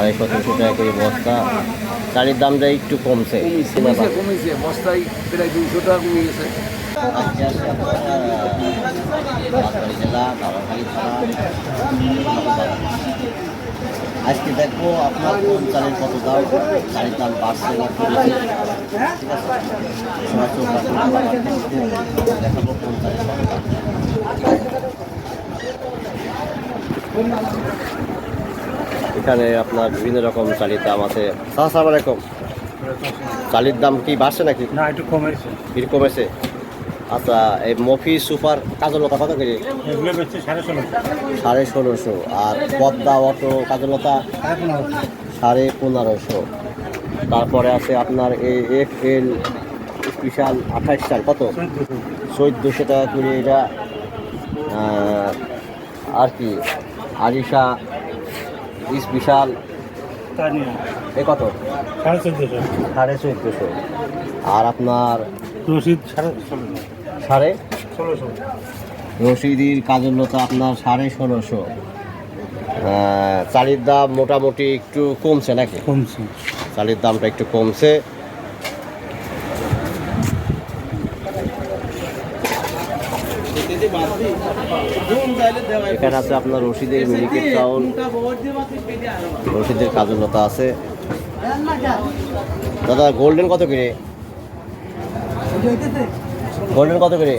সাড়ে সতেরোশো টাকা করে বস্তা। চালের দামটা একটু কমছে। কমেছে কমেছে বস্তায় প্রায় দুশো টাকা কমে গেছে। আজকে আসছে আপনার জেলা আজকে দেখব আপনার কোন চালের কত দাম চালের দাম বাড়ছে না কমেছে। ঠিক আছে। দেখাবো কোন চালের কত দাম। এখানে আপনার বিভিন্ন রকম চালের দাম আছে। সালাম আলাইকুম। চালের দাম কি বাড়ছে নাকি? না একটু কমেছে। কি কমেছে? আচ্ছা এই মফি সুপার কাজলতা কত বেচছে সাড়ে ষোলোশো। আর পদ্মা অটো কাজলতা সাড়ে পনেরোশো। তারপরে আছে আপনার এই এফ এল স্পেশাল আঠাশ সাল কত? চোদ্দোশো। টাকা করে এটা আর কি? আরিশা স্পেশাল বিশাল। এ কত? সাড়ে চোদ্দোশো। সাড়ে চোদ্দোশো। আর আপনার? রসিদ সাড়ে সাড়ে? ষোলোশো। রশিদির কাজলতা আপনার সাড়ে ষোলোশো। চালের দাম মোটামুটি একটু কমছে নাকি? কমছে। চালের দামটা একটু কমছে। এখানে আছে আপনার রশিদের মিনিকেট চাউল, রশিদের কাজলতা আছে। দাদা গোল্ডেন কত করে? গোল্ডেন কত করে?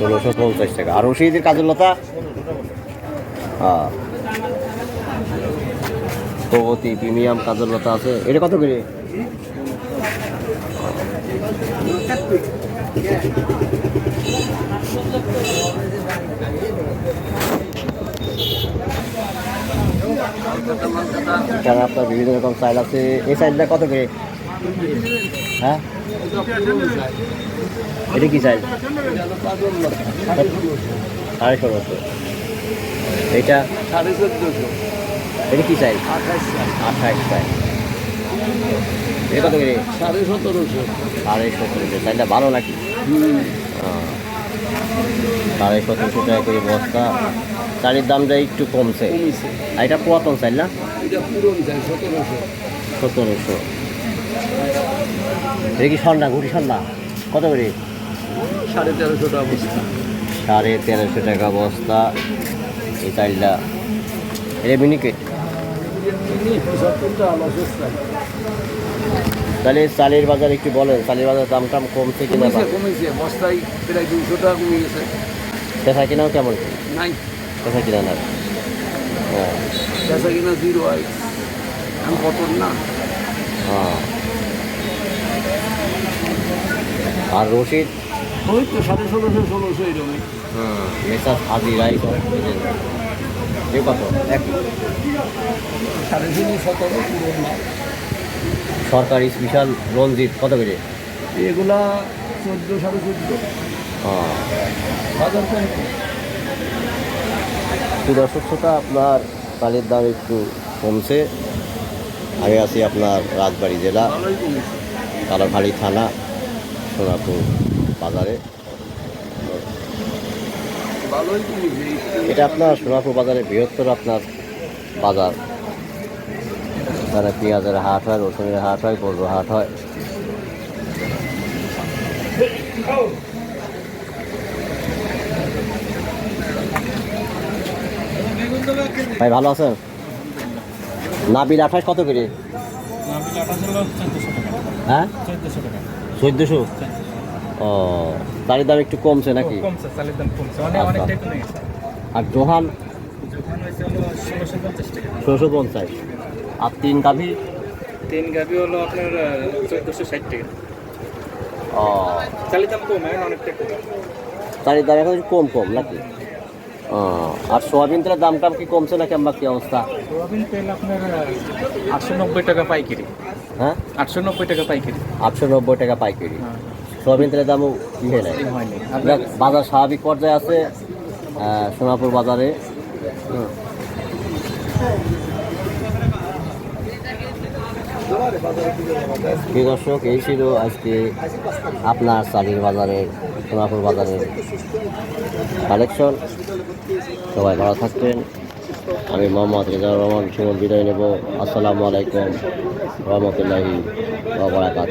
ষোলোশো পঞ্চাশ টাকা। আর রশিদের কাজলতা হ্যাঁ। প্রগতি প্রিমিয়াম কাজলতা আছে। এটা কত করে? এখানে আপনার বিভিন্ন রকম চাইল আছে এই চাইলটা কত করে? হ্যাঁ? এটা কি চাইল সাড়ে ষোলোশো এইটা সাড়ে চোদ্দোশো এটা কি চাইল আঠাশ আঠাশ এটা কত করে? সাড়ে সতেরোশো। সাড়ে সতেরোশো চাইলটা ভালো নাকি? আহ, সাড়ে সতেরোশো টাকা করে বস্তা। চালের দামটা একটু কমছে। আর এটা পুরাতন চাইল না? সতেরোশো। এটা কি সন্ধ্যা ঘুরি সন্ধ্যা কত করে? সাড়ে তেরোশো টাকা বস্তা। সাড়ে তেরোশো টাকা বস্তা। এই চালটা এটা মিনিকেট? তাহলে চালের বাজার একটু বলেন চালের বাজার দাম টাম কমছে কিনা কমেছে বস্তায় প্রায় দুশো টাকা কমে গেছে। পেশা কিনাও কেমন? নাই। পেশা কিনা না হ্যাঁ। পেঁচা কিনা জিরো আই আমি কত না। হ্যাঁ। আর রশিদ ওই তো সাড়ে ষোলোশো ষোলোশো এরকমই। হুম মেসাজ হাজিরাই এ কত? এক সাড়ে ষোলো সতেরো পুরো সরকারি স্পেশাল রঞ্জিত কত করে? এগুলা চোদ্দ সাড়ে চোদ্দ। হ্যাঁ। হাজার দর্শক শ্রোতা আপনার চালের দাম একটু কমছে। আমি আছি আপনার রাজবাড়ি জেলা কালাখালী থানা সোনাপুর বাজারে। এটা আপনার সোনাপুর বাজারে বৃহত্তর আপনার বাজার। তারা পেঁয়াজের হাট হয়, রসুনের হাট হয়, গরুর হাট হয়। ভাই, ভালো আছেন? নাবিল আঠাশ কত করে? হ্যাঁ? চোদ্দোশো। ও তার দাম একটু কমছে নাকি? চালের আচ্ছা। আর জোহান? ষোলোশো পঞ্চাশ আর তিন গাভি? তিন গাভি হলো আপনার চোদ্দোশো ষাট টাকা। ও। চালের দাম কম এখন অনেকটা কম। তার দাম এখন কম কম নাকি? আর সোয়াবিন তেলের দাম টাম কি কমছে না কেমন কি অবস্থা? সোয়াবিন তেল আপনার আটশো নব্বই টাকা পাইকারি। হ্যাঁ? আটশো নব্বই টাকা পাইকারি। আটশো নব্বই টাকা পাইকারি। সোয়াবিন তেলের দামও কি হয়ে হয়নি বাজার স্বাভাবিক পর্যায়ে আছে সোনাপুর বাজারে। প্রিয় দর্শক, এই ছিল আজকে আপনার চালির বাজারের সোনাপুর বাজারের কালেকশন সবাই ভালো থাকবেন। আমি মোহাম্মদ রেজাউর রহমান, সুমন বিদায় নেব। আসসালামু আলাইকুম, রহমতুল্লাহি বাবরাকাত